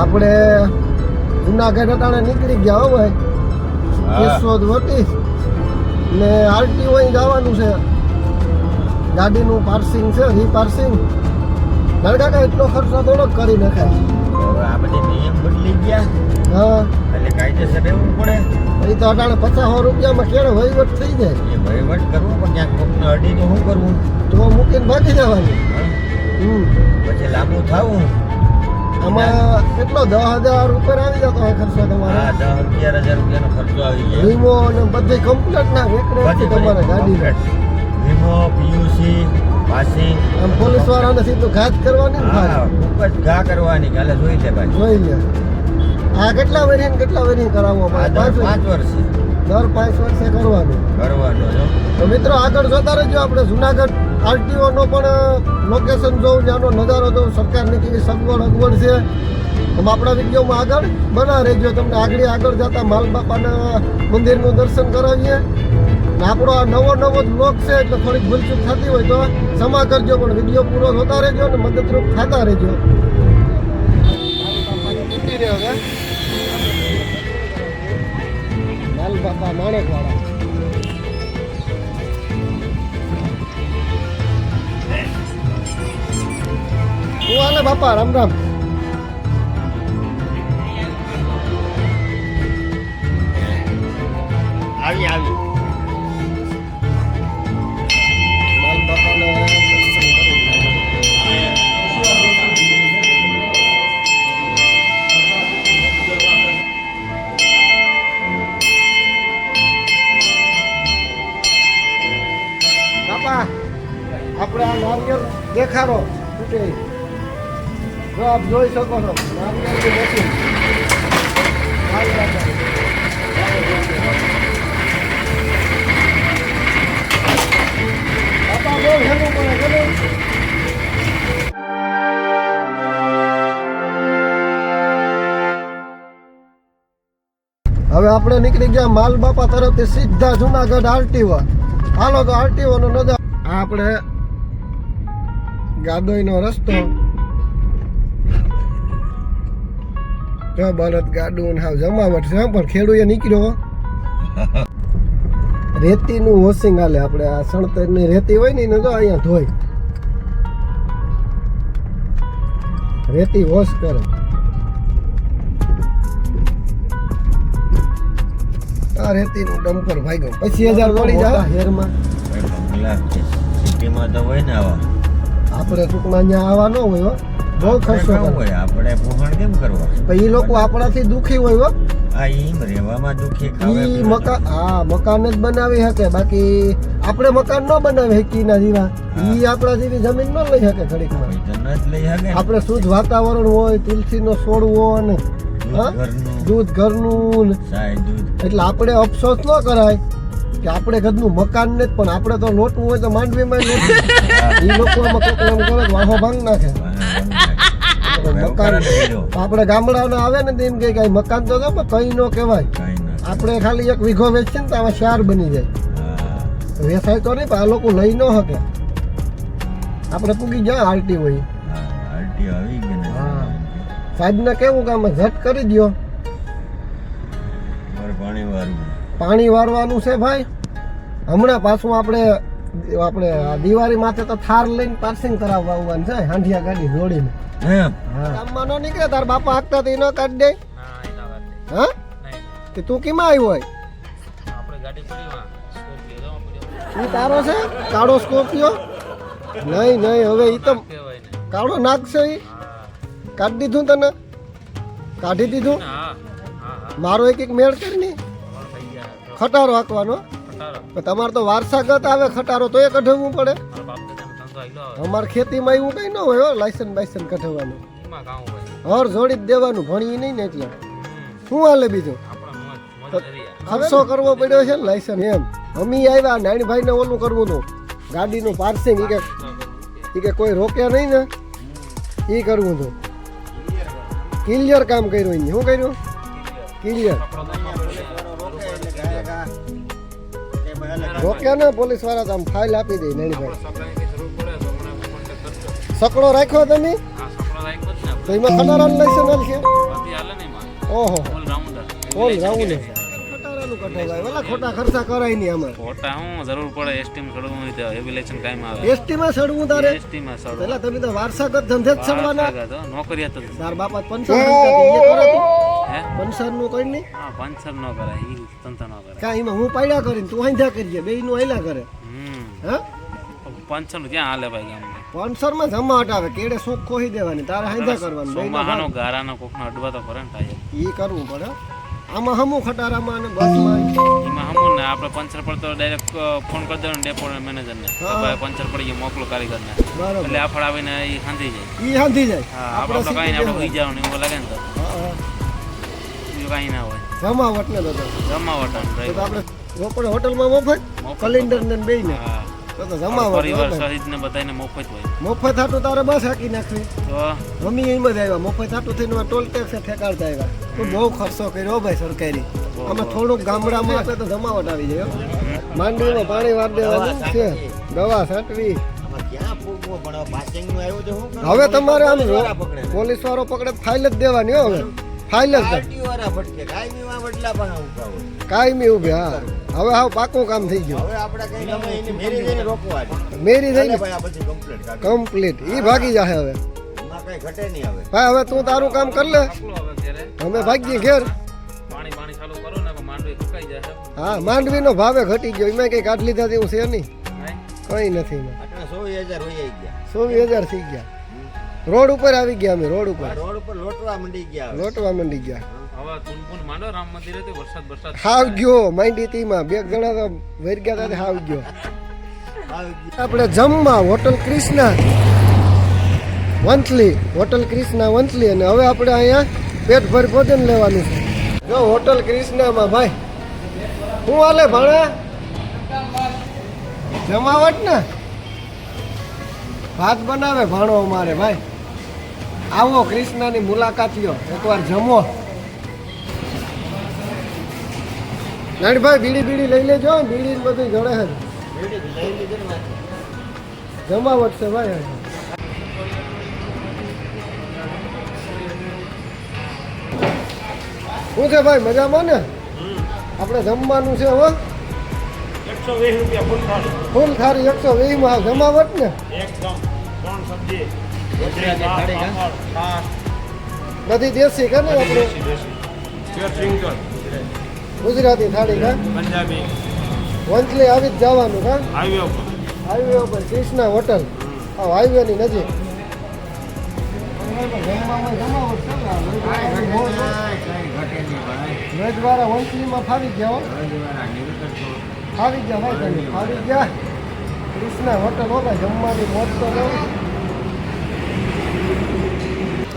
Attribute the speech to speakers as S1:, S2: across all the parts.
S1: આપણે જુનાગઢ અટાણે નીકળી ગયા હો ભાઈ. કેશોદ વટી. ને આરટીઓ જવાનું છે. ગાડીનું પાર્સિંગ છે રીપાર્સિંગ કાકા એટલો ખર્ચો થોડોક કરી નખાય
S2: હવે નિયમ બદલી ગયા.
S1: હા.
S2: એટલે કાયદેસર રહેવું પડે.
S1: એ તો અટાણે પચાસ રૂપિયામાં કેળે વહીવટ થઈ જાય.
S2: એ વહીવટ કરવો પણ ક્યાંક કોકને અડી શું કરવું?
S1: તો મૂકીને ભાગી જવાનું. હમ.
S2: પછી લાંબુ થવું.
S1: આમાં કેટલો? દસ હજાર ઉપર આવી જતો હોય ખર્ચો
S2: હા
S1: તમારે
S2: દસ અગિયાર હજાર રૂપિયાનો ખર્ચો આવી ગયો.
S1: વીમો અને બધી કમ્પ્લેટ ના
S2: બધી
S1: તમારે ગાડી
S2: વીમો પીયુસી પાસિંગ.
S1: આમ પોલીસ વાળાને સીધું ઘાત કરવાની
S2: હા ખૂબ જ ઘા કરવાની કાલે જોઈ લે ભાઈ.
S1: જોઈ લે. આ કેટલા વેરિયન્ટ કેટલા વેરિયન્ટ કરાવવો પાંચ
S2: પાંચ વર્ષે.
S1: દર પાંચ વર્ષે કરવાનું.
S2: કરવાનું
S1: તો મિત્રો આગળ જોતા રહેજો આપણે જુનાગઢ આરટીઓ નો પણ લોકેશન જોઉં જ્યાંનો નજારો જોઉં સરકારની કેવી સગવડ અગવડ છે. આમ આપણા વિડીયોમાં આગળ બના રહેજો તમને આગળ આગળ જતા માલ બાપાના મંદિરનું દર્શન કરાવીએ. ને આપણો આ નવો નવો જ બ્લોગ છે, એટલે થોડીક ભૂલચૂક થતી હોય તો ક્ષમા કરજો, પણ વીડિયો પૂરો જોતા રહેજો અને મદદરૂપ થતા રહેજો. લાલ બાપા માણેક વાળા શું હાલે બાપા, રામ રામ.
S2: આવી આવી
S1: લાલ બાપાના દર્શન કરી બાપા આપણે આ નારિયેળ દેખાડો તૂટે જો આપ જોઈ શકો છો નારિયેળની મશીન હવે આપણે નીકળી ગયા માલ બાપા તરફથી સીધા જુનાગઢ આરટીઓ. હાલો તો આરટીઓ નો નજર આપણે ગાદોઈ નો રસ્તો. જો બળદ ગાડું ને હાવ જમાવટ છે, પણ ખેડૂએ નીકળ્યો. રેતીનું વોશિંગ હાલે આપણે, આ સણતરની રેતી હોય ને જો અહીંયા ધોઈ. રેતી વોશ કરે. આ રેતીનું ડમ્પર ભાગ્યો પછી હજાર પડી જાય. હેરમાં.
S2: સિટીમાં તો હોય ને આવા.
S1: આપણે ટૂંકમાં અહીંયા આવા ન હોય હો. બહુ ખર્ચો
S2: હોય આપણે પોહણ કેમ કરવા?
S1: પણ એ લોકો આપણાથી દુખી હોય હો.
S2: આ ઈમ રહેવામાં દુખી ખાવે
S1: ઈ મકાન હા મકાન જ બનાવી શકે. બાકી આપણે મકાન ન બનાવી શકીએ ના જેવા. ઈ આપણા જેવી જમીન ન લઈ શકે ઘડીકમાં.
S2: ન ને.
S1: આપણે શુદ્ધ વાતાવરણ હોય તુલસીનો છોડવો અને
S2: દૂધ? ઘરનું
S1: એટલે આપણે અફસોસ ન કરાય કે આપણે ઘરનું મકાન ને પણ આપણે તો લોટવું હોય તો માંડવીમાં લોટ એ લોકો એમ કરે વાહો ભાંગ નાખે. મકાન. આપણે ગામડાના આવે ને એમ કે મકાન તો કઈ ન કહેવાય. આપણે ખાલી એક વીઘો વેચીએ ને તો આમાં ચાર બની જાય.
S2: વેસાય
S1: વેચાય તો નહીં પણ આ લોકો લઈ ન શકે. આપણે પૂગી જાય આરટી હોય.
S2: આરટી આવી
S1: સાહેબને કેવું કામ ઝટ કરી દ્યો.
S2: પાણી વાળવું.
S1: પાણી વારવાનું છે ભાઈ. હમણાં પાછું આપણે આપણે આ દિવાળી માથે તો થાર લઈને પાર્સિંગ કરાવવા આવવાનું છે હાંઢિયા ગાડી જોડીને? ગામમાં ન નીકળે તાર બાપા હાકતા તો ન કાઢ દે. હા? કે તું કેમાં આવ્યો હોય? ઈ તારો છે? કાળો સ્કોર્પિયો? નહીં નહીં હવે ઈ તો કાળો નાખશે ઈ. કાઢી દીધું તને? કાઢી દીધું? મારો એક એક મેળ કરી ની ખટારો હાંકવાનો. તમારે તો વારસાગત આવે ખટારો તો એ કઢાવવું પડે. અમારે ખેતીમાં એવું કઈ ન હોય હો લાયસન્સ બાયસન્સ કઢાવવાનું. હર જોડી જ દેવાનું ભણી નહીં ને એટલે. શું હાલે બીજું? ખર્ચો કરવો પડ્યો છે ને લાયસન્સ એમ. અમી આવ્યા નાનીભાઈ ને ઓલું કરવું હતું ગાડીનું પાર્સિંગ એ કે કોઈ રોક્યા નહીં ને એ કરવું હતું. ક્લિયર કામ કર્યું એને. શું કર્યું? ક્લિયર રોક્યા ને પોલીસવાળા તો આમ ફાઇલ આપી દે નાનીભાઈ સકડો રાખ્યો તમે? તો એમાં કલર લાયસન્સ છે? ઓહો.
S3: ઓલ
S1: રાઉન્ડ ઓલા ખોટા ખર્ચા કરાય નહીં આમાં.
S3: ખોટા હું? જરૂર પડે એસટી માં ચડવું હોય તો કાયમ આવે.
S1: એસટી માં સડવું તારે?
S3: એસટી માં
S1: તમે તો વારસાગત ધંધે જ સડવાના
S3: તો નોકરિયાત જ
S1: તાર બાપા પંચર એ
S3: હે?
S1: પંચરનું કઈ નહીં?
S3: હા પંચર ન કરાય ઈ તંત્ર ન કરાય
S1: કાંઈ એમાં હું પાડ્યા કરીને તું આંધા કરીએ બે નું આયલા કરે. હા?
S3: પંચર ક્યાં હાલે ભાઈ ગામમાં?
S1: પંચરમાં જમા હટાવે કેડે સુખ ખોહી દેવાની તારે હાંધા કરવાનું બે
S3: સોમાહાનો ગારાનો કોકનો અડવા તો કરે ને એ
S1: ઈ કરવું પડે આમાં હમું ખટારામાં અને બસમાં
S3: એમાં હમું ને આપણે પંચર પડતો ડાયરેક્ટ ફોન કરી દેવાનો ડેપો મેનેજરને. ભાઈ પંચર પડી ગયું મોકલો કારીગરને.
S1: ને
S3: એટલે આફળ આવીને એ હાંધી જાય.
S1: ઈ હાંધી જાય.
S3: હા આપણે તો કાંઈ આપણે ઉઈ જવાનું એવું લાગે ને તો. કાંઈ ના હોય.
S1: જમાવટ ને તો તો
S3: જમાવટ
S1: તો તો આપણે રોપડે હોટલમાં મફત કલિન્ડર ને બે ને
S3: હા.
S1: તો તો જમાવટ
S3: પરિવાર સહિત ને. બધાને મફત હોય.
S1: મફત હાટું તારે બસ હાકી નાખવી.
S3: તો?
S1: મમ્મી એમ જ આવ્યા મફત હાટું થઈને ટોલ ટેક્સ ઠેકાડતા આવ્યા. તો બહુ ખર્ચો કર્યો ભાઈ સરકારી. અમે થોડુંક ગામડામાં આપે તો જમાવટ આવી જાય હો. માંડવીમાં પાણી વાર દેવાનું છે. દવા છાંટવી.
S4: હવે
S1: તમારે આમ. પોલીસ વાળો પકડે. ફાઇલ જ દેવાની હો હવે. ફાઇલ જ. કાયમી ઊભી હા. હવે હા પાકું કામ થઈ ગયું.
S4: હવે આપણે કઈ ગમે એની મેરી જઈને રોકવા
S1: મેરી થઈ
S4: ચાલે ભાઈ આ પછી કમ્પ્લીટ
S1: કમ્પ્લીટ ઈ ભાગી જાહે હવે.
S4: એમાં કઈ ઘટે નહીં હવે.
S1: ભાઈ હવે તું તારું કામ કર લે. અમે ભાગીએ ઘેર.
S3: પાણી પાણી ચાલુ કરો ને તો માંડવી સુકાઈ જશે
S1: હા માંડવીનો ભાવે ઘટી ગયો. એમાં કઈ કાઢ લીધા તેવું છે નહીં. કઈ નથી એમાં.
S4: આટલા સો હજાર હોય ગયા.
S1: ચોવીસ હજાર થઈ ગયા. રોડ ઉપર આવી ગયા અમે રોડ ઉપર.
S4: રોડ ઉપર લોટવા મંડી ગયા
S1: લોટવા મંડી ગયા.
S3: હવે
S1: ગયો માંડી તીમાં બે જણા તો વૈર ગયા હતા હાવ ગયો. આપણે જમવા હોટલ ક્રિષ્ના વંથલી હોટલ ક્રિષ્ના વંથલી અને હવે આપણે અહીંયા પેટ ભર ભોજન લેવાનું છે. જો હોટલ ક્રિષ્નામાં ભાઈ શું હાલે ભાણા? જમાવટ ને? ભાત બનાવે ભાણો અમારે ભાઈ. આવો ક્રિષ્નાની મુલાકાત લ્યો એકવાર જમો. નાનભાઈ, બીડી બીડી લઈ લેજો. બીડી બધું જડે
S4: માથે.
S1: જમાવટ છે ભાઈ શું છે ભાઈ, મજામાં ને? આપણે જમવાનું છે હવે
S5: ફૂલ થાળી
S1: એકસો વીસમાં જમાવટ ને?
S4: હા?
S1: બધી દેશી કે ને આપણે? ગુજરાતી થાળી કા?
S5: પંજાબી.
S1: વંથલી આવી જ જવાનું કા?
S5: હાઈવે ઉપર.
S1: હાઈવે ઉપર કૃષ્ણા હોટલ. આ હાઈવે ની નજીક. વેજવાળા વંથલીમાં ફાવી ગયા હો. ફાવી ગયા ભાઈ તમે ફાવી ગયા. કૃષ્ણા હોટલ હોતા જમવાની મોજ તો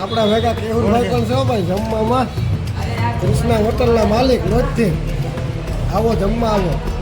S1: આપણા ભેગા કેવુરભાઈ પણ છે ભાઈ જમવામાં. કૃષ્ણા હોટલના માલિક રોજથી આવો જમવા આવો.